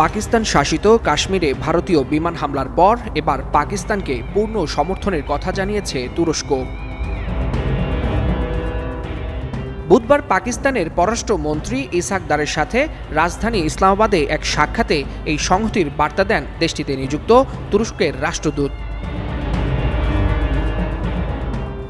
পাকিস্তান শাসিত কাশ্মীরে ভারতীয় বিমান হামলার পর এবার পাকিস্তানকে পূর্ণ সমর্থনের কথা জানিয়েছে তুরস্ক। বুধবার পাকিস্তানের পররাষ্ট্রমন্ত্রী ইসাকদারের সাথে রাজধানী ইসলামাবাদে এক সাক্ষাতে এই সংহতির বার্তা দেন দেশটিতে নিযুক্ত তুরস্কের রাষ্ট্রদূত।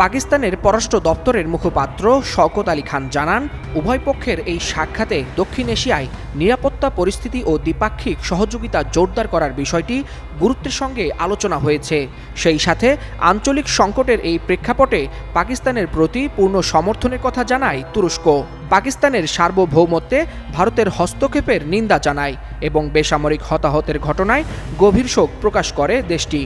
পাকিস্তানের পররাষ্ট্র দপ্তরের মুখপাত্র শওকত আলী খান জানান, উভয় পক্ষের এই সাক্ষাতে দক্ষিণ এশিয়ায় নিরাপত্তা পরিস্থিতি ও দ্বিপাক্ষিক সহযোগিতা জোরদার করার বিষয়টি গুরুত্বের সঙ্গে আলোচনা হয়েছে। সেই সাথে আঞ্চলিক সংকটের এই প্রেক্ষাপটে পাকিস্তানের প্রতি পূর্ণ সমর্থনের কথা জানায় তুরস্ক। পাকিস্তানের সার্বভৌমত্বে ভারতের হস্তক্ষেপের নিন্দা জানায় এবং বেসামরিক হতাহতের ঘটনায় গভীর শোক প্রকাশ করে দেশটি।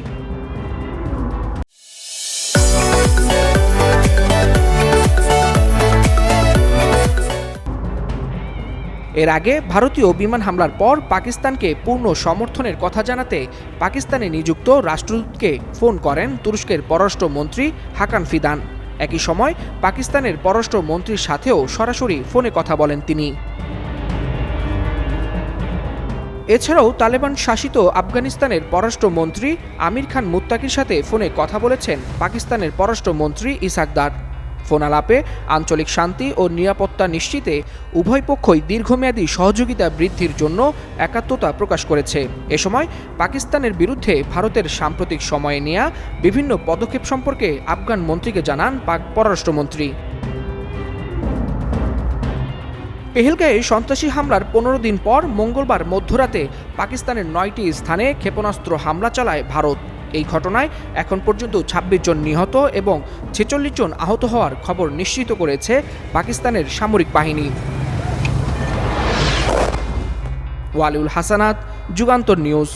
এর আগে ভারতীয় বিমান হামলার পর পাকিস্তানকে পূর্ণ সমর্থনের কথা জানাতে পাকিস্তানে নিযুক্ত রাষ্ট্রদূতকে ফোন করেন তুরস্কের পররাষ্ট্রমন্ত্রী হাকান ফিদান। একই সময় পাকিস্তানের পররাষ্ট্রমন্ত্রীর সাথেও সরাসরি ফোনে কথা বলেন তিনি। এছাড়াও তালেবান শাসিত আফগানিস্তানের পররাষ্ট্রমন্ত্রী আমির খান মুত্তাকির সাথে ফোনে কথা বলেছেন পাকিস্তানের পররাষ্ট্রমন্ত্রী ইসাকদার। ফোন আলাপে আঞ্চলিক শান্তি ও নিরাপত্তা নিশ্চিতে উভয় পক্ষই দীর্ঘমেয়াদী সহযোগিতা বৃদ্ধির জন্য একাত্মতা প্রকাশ করেছে। এ সময় পাকিস্তানের বিরুদ্ধে ভারতের সাম্প্রতিক সময়ে নেয়া বিভিন্ন পদক্ষেপ সম্পর্কে আফগান মন্ত্রীকে জানান পাক পররাষ্ট্রমন্ত্রী। পেহেলগাঁয়ে সন্ত্রাসী হামলার পনেরো দিন পর মঙ্গলবার মধ্যরাতে পাকিস্তানের নয়টি স্থানে ক্ষেপণাস্ত্র হামলা চালায় ভারত। এই ঘটনায় এখন পর্যন্ত ২৬ জন নিহত এবং ছেচল্লিশ জন আহত হওয়ার খবর নিশ্চিত করেছে পাকিস্তানের সামরিক বাহিনী। ওয়ালিউল হাসানাত, যুগান্তর নিউজ।